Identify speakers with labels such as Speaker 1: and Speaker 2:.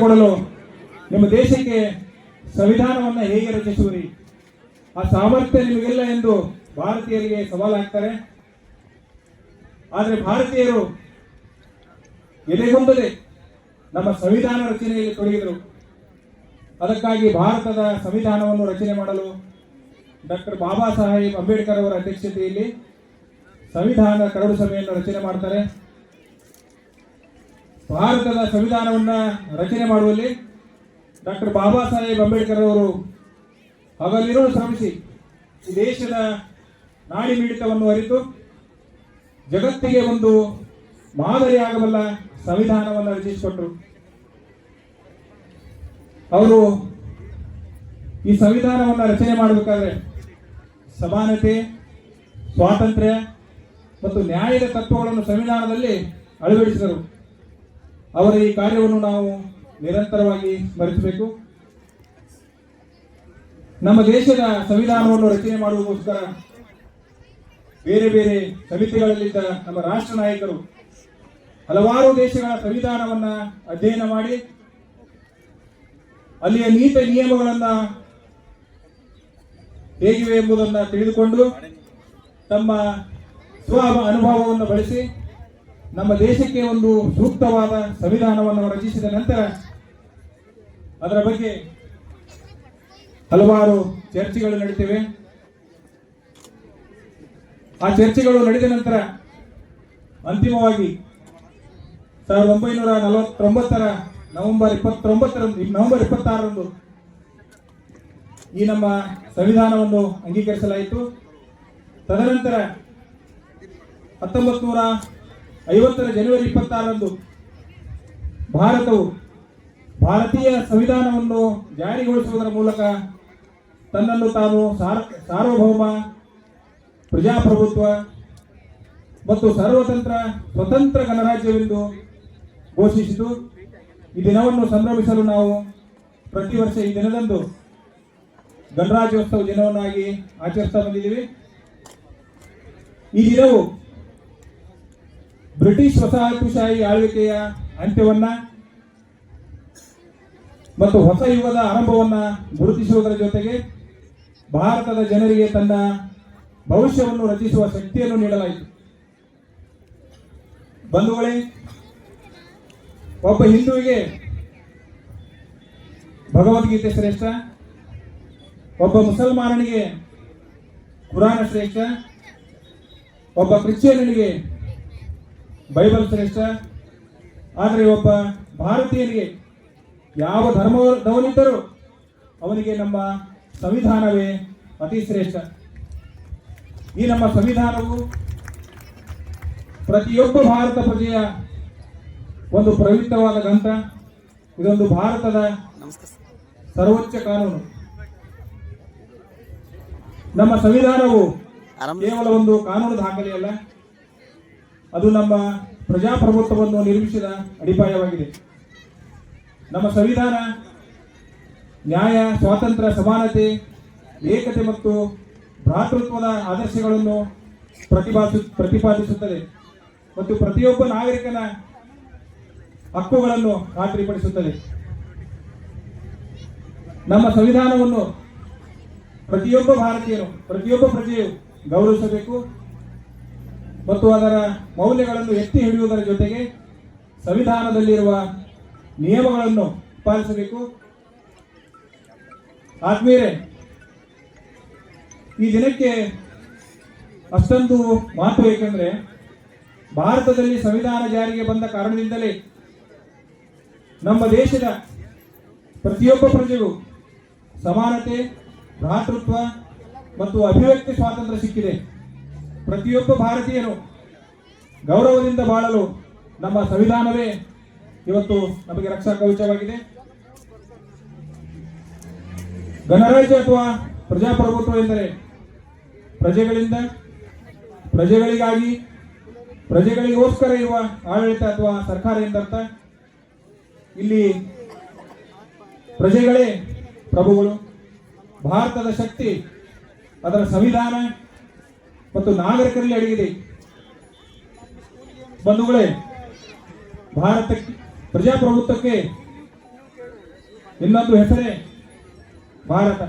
Speaker 1: ಕೊಡಲು ನಿಮ್ಮ ದೇಶಕ್ಕೆ ಸಂವಿಧಾನವನ್ನು ಹೇಗೆ ರಚಿಸುವಿರಿ? ಆ ಸಾಮರ್ಥ್ಯ ನಿಮಗಿಲ್ಲ ಎಂದು ಭಾರತೀಯರಿಗೆ ಸವಾಲಾಗ್ತಾರೆ. ಆದರೆ ಭಾರತೀಯರು ಎದೆಗೊಂದದೆ ನಮ್ಮ ಸಂವಿಧಾನ ರಚನೆಯಲ್ಲಿ ತೊಡಗಿದರು. ಅದಕ್ಕಾಗಿ ಭಾರತದ ಸಂವಿಧಾನವನ್ನು ರಚನೆ ಮಾಡಲು ಡಾಕ್ಟರ್ ಬಾಬಾ ಸಾಹೇಬ್ ಅಂಬೇಡ್ಕರ್ ಅವರ ಅಧ್ಯಕ್ಷತೆಯಲ್ಲಿ ಸಂವಿಧಾನ ಕರಡು ಸಭೆಯನ್ನು ರಚನೆ ಮಾಡ್ತಾರೆ. ಭಾರತದ ಸಂವಿಧಾನವನ್ನು ರಚನೆ ಮಾಡುವಲ್ಲಿ ಡಾಕ್ಟರ್ ಬಾಬಾ ಸಾಹೇಬ್ ಅಂಬೇಡ್ಕರ್ ಅವರು ಹಗಲಿರುಳು ಶ್ರಮಿಸಿ ಈ ದೇಶದ ನಾಡಿ ಮಿಡಿತವನ್ನು ಅರಿತು ಜಗತ್ತಿಗೆ ಒಂದು ಮಾದರಿಯಾಗಬಲ್ಲ ಸಂವಿಧಾನವನ್ನು ರಚಿಸಿಕೊಟ್ಟರು ಅವರು ಈ ಸಂವಿಧಾನವನ್ನು ರಚನೆ ಮಾಡಬೇಕಾದ್ರೆ ಸಮಾನತೆ, ಸ್ವಾತಂತ್ರ್ಯ ಮತ್ತು ನ್ಯಾಯದ ತತ್ವಗಳನ್ನು ಸಂವಿಧಾನದಲ್ಲಿ ಅಳವಡಿಸಿದರು. ಅವರ ಈ ಕಾರ್ಯವನ್ನು ನಾವು ನಿರಂತರವಾಗಿ ಸ್ಮರಿಸಬೇಕು ನಮ್ಮ ದೇಶದ ಸಂವಿಧಾನವನ್ನು ರಚನೆ ಮಾಡುವುದಕ್ಕೋಸ್ಕರ ಬೇರೆ ಬೇರೆ ಸಮಿತಿಗಳಲ್ಲಿದ್ದ ನಮ್ಮ ರಾಷ್ಟ್ರ ನಾಯಕರು ಹಲವಾರು ದೇಶಗಳ ಸಂವಿಧಾನವನ್ನ ಅಧ್ಯಯನ ಮಾಡಿ ಅಲ್ಲಿಯ ನೀತಿ ನಿಯಮಗಳನ್ನ ಹೇಗಿವೆ ಎಂಬುದನ್ನು ತಿಳಿದುಕೊಂಡು ತಮ್ಮ ಸ್ವ ಅನುಭವವನ್ನು ಬಳಸಿ ನಮ್ಮ ದೇಶಕ್ಕೆ ಒಂದು ಸೂಕ್ತವಾದ ಸಂವಿಧಾನವನ್ನು ರಚಿಸಿದ ನಂತರ ಅದರ ಬಗ್ಗೆ ಹಲವಾರು ಚರ್ಚೆಗಳು ನಡೀತಿವೆ. ಆ ಚರ್ಚೆಗಳು ನಡೆದ ನಂತರ ಅಂತಿಮವಾಗಿ ಸಾವಿರದ ಒಂಬೈನೂರ ನಲವತ್ತೊಂಬತ್ತರ ನವೆಂಬರ್ ಇಪ್ಪತ್ತೊಂಬತ್ತರಂದು ನವೆಂಬರ್ ಇಪ್ಪತ್ತಾರರಂದು ಈ ನಮ್ಮ ಸಂವಿಧಾನವನ್ನು ಅಂಗೀಕರಿಸಲಾಯಿತು. ತದನಂತರ ಹತ್ತೊಂಬತ್ತು ನೂರ ಐವತ್ತರ ಜನವರಿ ಇಪ್ಪತ್ತಾರರಂದು ಭಾರತವು ಭಾರತೀಯ ಸಂವಿಧಾನವನ್ನು ಜಾರಿಗೊಳಿಸುವುದರ ಮೂಲಕ ತನ್ನನ್ನು ತಾನು ಸಾರ್, ಸಾರ್ವಭೌಮ, ಪ್ರಜಾಪ್ರಭುತ್ವ ಮತ್ತು ಸರ್ವತಂತ್ರ, ಸ್ವತಂತ್ರ ಗಣರಾಜ್ಯವೆಂದು ಘೋಷಿಸಿತು. ಈ ದಿನವನ್ನು ಸಂಭ್ರಮಿಸಲು ನಾವು ಪ್ರತಿ ವರ್ಷ ಈ ದಿನದಂದು ಗಣರಾಜ್ಯೋತ್ಸವ ದಿನವನ್ನಾಗಿ ಆಚರಿಸ್ತಾ ಬಂದಿದ್ದೀವಿ. ಈ ದಿನವು ಬ್ರಿಟಿಷ್ ವಸಾಹತುಶಾಹಿ ಆಳ್ವಿಕೆಯ ಅಂತ್ಯವನ್ನ ಮತ್ತು ಹೊಸ ಯುಗದ ಆರಂಭವನ್ನ ಗುರುತಿಸುವುದರ ಜೊತೆಗೆ ಭಾರತದ ಜನರಿಗೆ ತನ್ನ ಭವಿಷ್ಯವನ್ನು ರಚಿಸುವ ಶಕ್ತಿಯನ್ನು ನೀಡಲಾಯಿತು. ಬಂಧುಗಳೇ, ಒಬ್ಬ ಹಿಂದುವಿಗೆ ಭಗವದ್ಗೀತೆ ಶ್ರೇಷ್ಠ, ಒಬ್ಬ ಮುಸಲ್ಮಾನನಿಗೆ ಕುರಾನ ಶ್ರೇಷ್ಠ, ಒಬ್ಬ ಕ್ರಿಶ್ಚಿಯನಿಗೆ ಬೈಬಲ್ ಶ್ರೇಷ್ಠ ಆದರೆ ಒಬ್ಬ ಭಾರತೀಯನಿಗೆ ಯಾವ ಧರ್ಮದವನಿದ್ದರೂ ಅವನಿಗೆ ನಮ್ಮ ಸಂವಿಧಾನವೇ ಅತಿ ಶ್ರೇಷ್ಠ. ಈ ನಮ್ಮ ಸಂವಿಧಾನವು ಪ್ರತಿಯೊಬ್ಬ ಭಾರತ ಪ್ರಜೆಯ ಒಂದು ಪ್ರವೃತ್ತವಾದ ಗ್ರಂಥ. ಇದೊಂದು ಭಾರತದ ಸರ್ವೋಚ್ಚ ಕಾನೂನು. ನಮ್ಮ ಸಂವಿಧಾನವು ಕೇವಲ ಒಂದು ಕಾನೂನು ದಾಖಲೆಯಲ್ಲ ಅದು ನಮ್ಮ ಪ್ರಜಾಪ್ರಭುತ್ವವನ್ನು ನಿರ್ಮಿಸಿದ ಅಡಿಪಾಯವಾಗಿದೆ. ನಮ್ಮ ಸಂವಿಧಾನ, ನ್ಯಾಯ, ಸ್ವಾತಂತ್ರ್ಯ, ಸಮಾನತೆ, ಏಕತೆ ಮತ್ತು ಭ್ರಾತೃತ್ವದ ಆದರ್ಶಗಳನ್ನು ಪ್ರತಿಪಾದಿಸು, ಪ್ರತಿಪಾದಿಸುತ್ತದೆ ಮತ್ತು ಪ್ರತಿಯೊಬ್ಬ ನಾಗರಿಕನ ಹಕ್ಕುಗಳನ್ನು ಖಾತ್ರಿಪಡಿಸುತ್ತದೆ. ನಮ್ಮ ಸಂವಿಧಾನವನ್ನು ಪ್ರತಿಯೊಬ್ಬ ಭಾರತೀಯರು ಪ್ರತಿಯೊಬ್ಬ ಪ್ರಜೆಯು ಗೌರವಿಸಬೇಕು. ಮತ್ತು ಅದರ ಮೌಲ್ಯಗಳನ್ನು ಎತ್ತಿ ಹಿಡಿಯುವುದರ ಜೊತೆಗೆ ಸಂವಿಧಾನದಲ್ಲಿರುವ ನಿಯಮಗಳನ್ನು ಪಾಲಿಸಬೇಕು. ಆದ್ಮೇಲೆ ಈ ದಿನಕ್ಕೆ ಅಷ್ಟೊಂದು ಮಾತು ಏಕೆಂದರೆ ಭಾರತದಲ್ಲಿ ಸಂವಿಧಾನ ಜಾರಿಗೆ ಬಂದ ಕಾರಣದಿಂದಲೇ ನಮ್ಮ ದೇಶದ ಪ್ರತಿಯೊಬ್ಬ ಪ್ರಜೆಗೂ ಸಮಾನತೆ, ಭ್ರಾತೃತ್ವ ಮತ್ತು ಅಭಿವ್ಯಕ್ತಿ ಸ್ವಾತಂತ್ರ್ಯ ಸಿಕ್ಕಿದೆ. ಪ್ರತಿಯೊಬ್ಬ ಭಾರತೀಯರು ಗೌರವದಿಂದ ಬಾಳಲು ನಮ್ಮ ಸಂವಿಧಾನವೇ ಇವತ್ತು ನಮಗೆ ರಕ್ಷಾ ಕವಚವಾಗಿದೆ. ಗಣರಾಜ್ಯ ಅಥವಾ ಪ್ರಜಾಪ್ರಭುತ್ವ ಎಂದರೆ ಪ್ರಜೆಗಳಿಂದ, ಪ್ರಜೆಗಳಿಗಾಗಿ, ಪ್ರಜೆಗಳಿಗೋಸ್ಕರ ಇರುವ ಆಡಳಿತ ಅಥವಾ ಸರ್ಕಾರ ಎಂದರ್ಥ, ಇಲ್ಲಿ ಪ್ರಜೆಗಳೇ ಪ್ರಭುಗಳು. ಭಾರತದ ಶಕ್ತಿ, ಅದರ ಸಂವಿಧಾನ ಮತ್ತು ನಾಗರಿಕರಲ್ಲಿ ಅಡಗಿದೆ. ಬಂಧುಗಳೇ ಭಾರತಕ್ಕೆ ಪ್ರಜಾಪ್ರಭುತ್ವಕ್ಕೆ ಇನ್ನೊಂದು ಹೆಸರೇ ಭಾರತ.